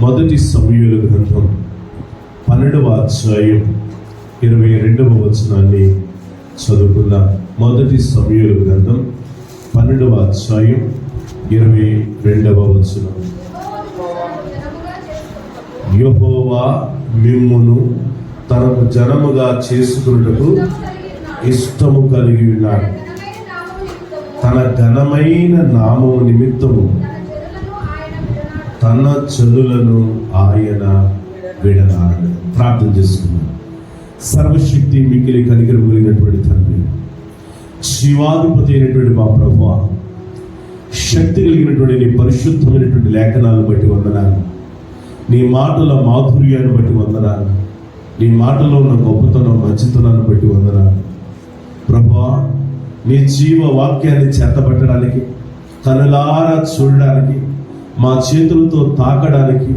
మొదటి సమయుల గ్రంథం పన్నెండవ అధ్యాయం ఇరవై రెండవ వచనాన్ని చదువుకుందాం. మొదటి సమయుల గ్రంథం పన్నెండవ అధ్యాయం ఇరవై రెండవ వచనం. యహోవా మిమ్మును తనకు జనముగా చేసుకున్నటకు ఇష్టము కలిగి ఉన్నాడు. తన ఘనమైన నామము నిమిత్తము తన చెల్లులను ఆయన విడనాడు ప్రార్థన చేసుకున్నాను సర్వశక్తి మిగిలి కలిగిన కలిగినటువంటి తండ్రి శివాధిపతి అయినటువంటి మా ప్రభు శక్తి కలిగినటువంటి నీ పరిశుద్ధమైనటువంటి లేఖనాలను బట్టి వందనాలు. నీ మాటల మాధుర్యాన్ని బట్టి వందనాలు. నీ మాటలో ఉన్న గొప్పతనం మంచితనాన్ని బట్టి వందనాలు. ప్రభా నీ జీవ వాక్యాన్ని చేతపట్టడానికి కనులారా చూడడానికి మా చేతులతో తాకడానికి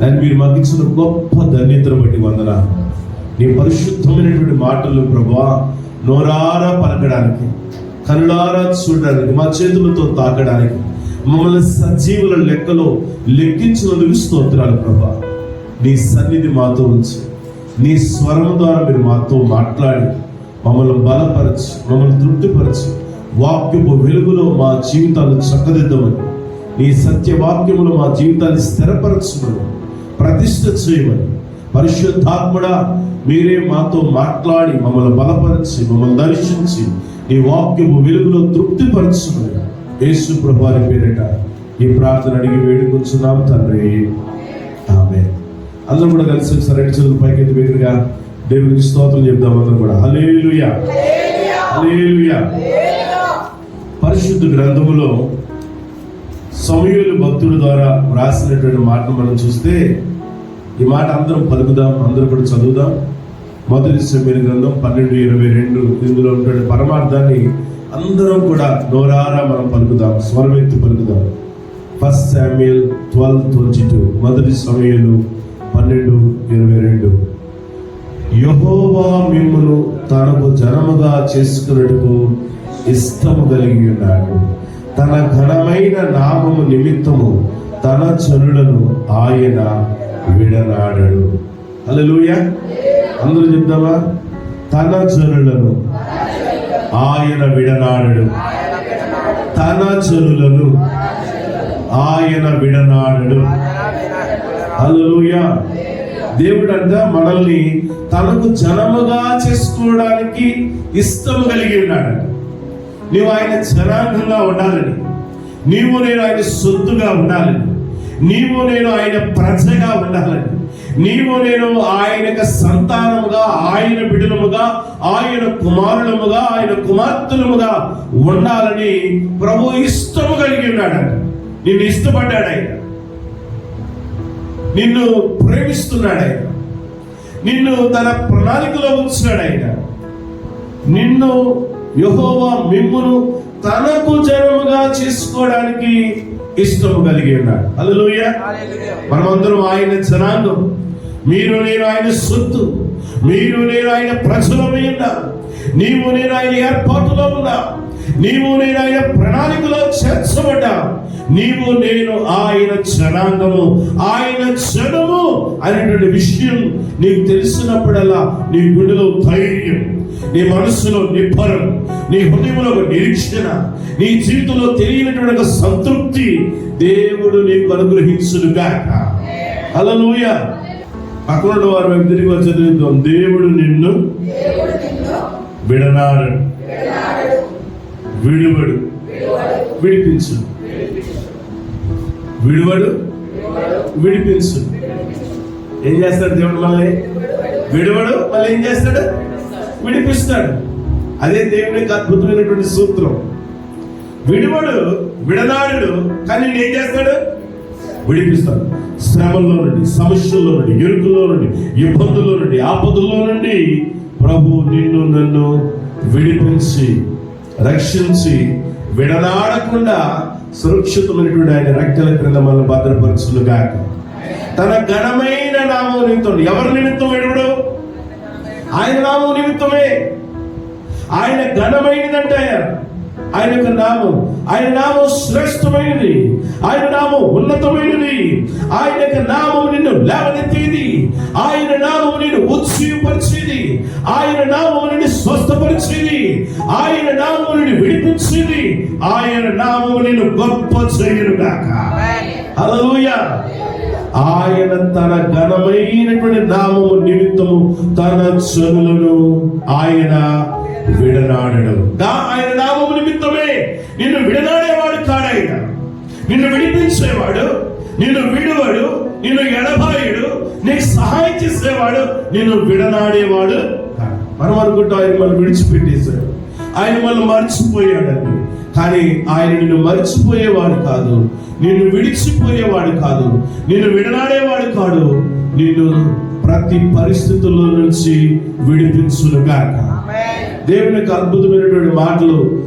దాన్ని మీరు మాకు ఇచ్చిన గొప్ప ధన్యతను బట్టి వందన నీ పరిశుద్ధమైనటువంటి మాటలు ప్రభా నోరారా పలకడానికి కనులారా చూడడానికి మా చేతులతో తాకడానికి మమ్మల్ని సజీవుల లెక్కలో లెక్కించినందుకు స్తోత్రాలు ప్రభా. నీ సన్నిధి మాతో ఉంచి. నీ స్వరం ద్వారా మీరు మాతో మాట్లాడి మమ్మల్ని బలపరచి మమ్మల్ని తృప్తిపరచి. వాక్యపు వెలుగులో మా జీవితాలు చక్కదిద్దమని నీ సత్యవాక్యములు మా జీవితాన్ని స్థిరపరచమని ప్రతిష్ఠ చేయమని. పరిశుద్ధాత్ముడా మీరే మాతో మాట్లాడి మమ్మల్ని బలపరిచి మమ్మల్ని దర్శించి నీ వాక్యము వెలుగులో తృప్తిపరచుమని. యేసు ప్రభాని పేరిట ఈ ప్రార్థన అడిగి వేడుకొచ్చున్నాం తండ్రి. ఆమె అందరం కూడా కలిసి రెండు చేతులు పైకి వేగరగా దేవునికి స్తోత్రం చెప్దాం అందరం కూడా. హల్లెలూయా. హల్లెలూయా. పరిశుద్ధ గ్రంథములో సమయులు భక్తుడి ద్వారా వ్రాసినటువంటి మాటను మనం చూస్తే ఈ మాట అందరం పలుకుదాం అందరూ కూడా చదువుదాం. మొదటి సమీర గ్రంథం పన్నెండు ఇరవై రెండు ఇందులో ఉన్నటువంటి పరమార్థాన్ని అందరం కూడా నోరారా మనం పలుకుదాం స్వరమెత్తి పలుకుదాం. First Samuel twelve twenty two మొదటి సమయాలు పన్నెండు ఇరవై రెండు. యహోవా మిమ్మును తనకు జనముగా చేసుకున్నట్టుకు ఇష్టము కలిగి ఉన్నాడు. తన ఘనమైన నామము నిమిత్తము తన చనులను ఆయన విడనాడడు. అలలుయ అందరూ చెప్తావా? తన చనులను ఆయన విడనాడడు. తన చనులను ఆయన విడనాడడు. అలలుయ దేవుడు అంట మనల్ని తనకు జనముగా చేసుకోవడానికి ఇష్టం కలిగి ఉన్నాడు నీవు ఆయన జనాంగంగా ఉండాలని. నీవు నేను ఆయన సొత్తుగా ఉండాలని. నీవు నేను ఆయన ప్రజగా ఉండాలని. నీవు నేను ఆయన సంతానముగా ఆయన బిడులముగా ఆయన కుమారులముగా ఆయన కుమార్తెలముగా ఉండాలని ప్రభు ఇష్టము కలిగి ఉన్నాడు నిన్ను ఇష్టపడ్డాడు ఆయన. నిన్ను ప్రేమిస్తున్నాడు ఆయన. నిన్ను తన ప్రణాళికలో ఉంచినాడు ఆయన. నిన్ను యహోవా మిమ్మును తనకు జనముగా చేసుకోవడానికి ఇష్టము కలిగి ఉన్నాడు. అల్లెలూయ మనమందరం ఆయన జనాంగం. మీరు నేను ఆయన సొత్తు. మీరు నేను ఆయన ప్రజలమై ఉన్నా నీవు నేను ఆయన ఏర్పాటులో ఉన్నా. నీవు నేను ఆయన ప్రణాళికలో చేర్చబడ్డా. నీవు నేను ఆయన జనాంగము ఆయన జనము అనేటువంటి విషయం నీకు తెలిసినప్పుడల్లా నీ గుండెలో ధైర్యం. నీ మనస్సులో నిబ్బరం నీ హృదయంలో ఒక నిరీక్షణ నీ జీవితంలో తెలియనటువంటి ఒక సంతృప్తి దేవుడు నీకు అనుగ్రహించునుగాక. హల్లెలూయ. పక్కన వారు వైపు తిరిగి చదువుతాం దేవుడు నిన్ను విడనాడు విడువడు విడిపించు విడువడు విడిపించు ఏం చేస్తాడు దేవుడు మళ్ళీ? విడువడు మళ్ళీ ఏం చేస్తాడు? విడిపిస్తాడు. అదే దేవుని యొక్క అద్భుతమైనటువంటి సూత్రం. విడువడు విడనాడు కానీ ఏం చేస్తాడు? విడిపిస్తాడు. శ్రమల్లో నుండి సమస్యల్లో నుండి ఇరుకుల్లో నుండి ఇబ్బందుల్లో నుండి ఆపదల్లో నుండి ప్రభు నిన్ను నన్ను విడిపించి రక్షించి విడనాడకుండా సురక్షితమైనటువంటి ఆయన రక్తల క్రింద మనం భద్రపరచులుగాక తన ఘనమైన నామం నిమిత్తం ఎవరి నిమిత్తం విడువడు? ఆయన నామం నిమిత్తమే. ఆయన ఘనమైనదంటే ఆయన. యొక్క నామం ఆయన నామం శ్రేష్టమైనది. ఆయన నామం ఉన్నతమైనది. ఆయన యొక్క నామం నిన్ను లేవనెత్తేది. ఆయన నామం నిన్ను ఉత్సవపరిచేది ఆయన నామం నిన్ను స్వస్థపరిచేది. ఆయన నామం నిన్ను విడిపించేది. ఆయన నామం నిన్ను గొప్ప చేయనుగాక. హల్లెలూయా ఆయన తన ఘనమైనటువంటి నామము నిమిత్తము తన చనులను ఆయన విడనాడడు. ఆయన నామము నిమిత్తమే నిన్ను విడనాడేవాడు కాడాయన నిన్ను విడిపించేవాడు నిన్ను విడువడు నిన్ను ఎడబాయుడు నీకు సహాయం చేసేవాడు నిన్ను విడనాడేవాడు మనం అనుకుంటాం ఆయన మనం విడిచిపెట్టేశాడు. ఆయన మళ్ళీ మర్చిపోయాడండి. కానీ ఆయన నిన్ను మరిచిపోయేవాడు కాదు. నిన్ను విడిచిపోయేవాడు కాదు. నిన్ను విడనాడేవాడు కాదు నిన్ను ప్రతి పరిస్థితుల్లో నుంచి విడిపించునుగాక దేవుని అద్భుతమైనటువంటి మాటలు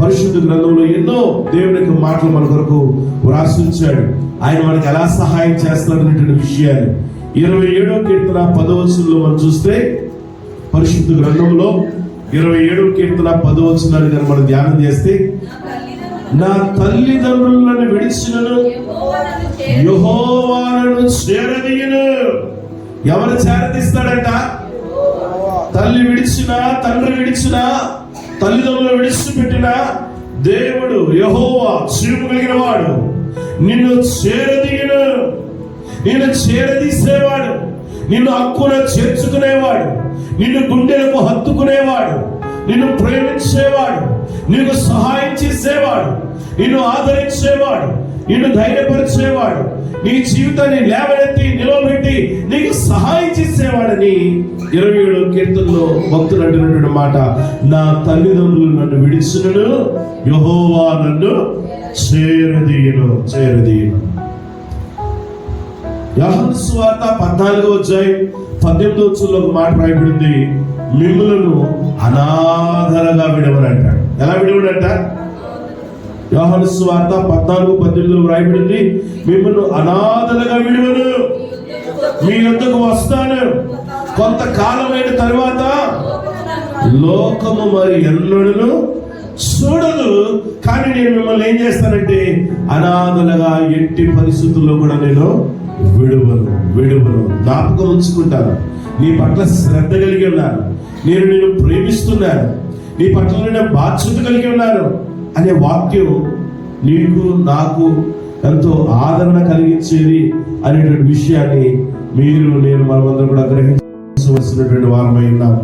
పరిశుద్ధ గ్రంథంలో ఎన్నో దేవుని యొక్క మాటలు మన కొరకు వ్రాసించాడు. ఆయన మనకి ఎలా సహాయం చేస్తాడనేటువంటి విషయాలు. ఇరవై ఏడో కీర్తన పదవచనంలో మనం చూస్తే పరిశుద్ధ గ్రంథంలో ఇరవై ఏడు కీర్తన పదవచనాన్ని కనుక మనం ధ్యానం చేస్తే నా తల్లిదండ్రులను విడిచినను యహోవాలను చేరదీయను ఎవరు చేరదీస్తాడంట? తల్లి విడిచినా తండ్రి విడిచినా తల్లిదండ్రులు విడిచిపెట్టిన దేవుడు యహోవా చీపు కలిగిన వాడు నిన్ను చేరదీయను. నిన్ను చేరదీసేవాడు. నిన్ను హక్కున చేర్చుకునేవాడు. నిన్ను గుండెలకు హత్తుకునేవాడు. నిన్ను ప్రేమించేవాడు. నీకు సహాయం చేసేవాడు. నిన్ను ఆదరించేవాడు. నిన్ను ధైర్యపరిచేవాడు. నీ జీవితాన్ని లేవనెత్తి నిలవబెట్టి నీకు సహాయం చేసేవాడని ఇరవై ఏడు కీర్తనలో భక్తులు అంటున్నటువంటి మాట నా తల్లిదండ్రులు నన్ను విడిచినను యహోవా నన్ను చేరదీయను చేరదీయను. యహన్ సువార్త పద్నాలుగో అధ్యాయం పద్దెనిమిదో వచ్చంలో ఒక మాట రాయబడింది. మిమ్మలను అనాథలుగా విడవనంటాడు. ఎలా విడవడంట? యోహాను సువార్త పద్నాలుగు పద్దెనిమిదిలో రాయబడింది. మిమ్మల్ని అనాథలుగా విడవను. మీ యొద్దకు వస్తాను. కొంతకాలమైన తర్వాత లోకము మరి ఎన్నడను చూడదు. కానీ నేను మిమ్మల్ని ఏం చేస్తానంటే అనాథలుగా ఎట్టి పరిస్థితుల్లో కూడా నేను విడువను విడువను. జ్ఞాపకం ఉంచుకుంటాను. నీ పట్ల శ్రద్ధ కలిగి ఉన్నాను. నేను నిన్ను ప్రేమిస్తున్నాను. నీ పట్ల నేను బాధ్యత కలిగి ఉన్నాను అనే వాక్యం నీకు నాకు ఎంతో ఆదరణ కలిగించేది అనేటువంటి విషయాన్ని మీరు నేను మనమందరం కూడా గ్రహించవలసినటువంటి వారమై ఉన్నాం.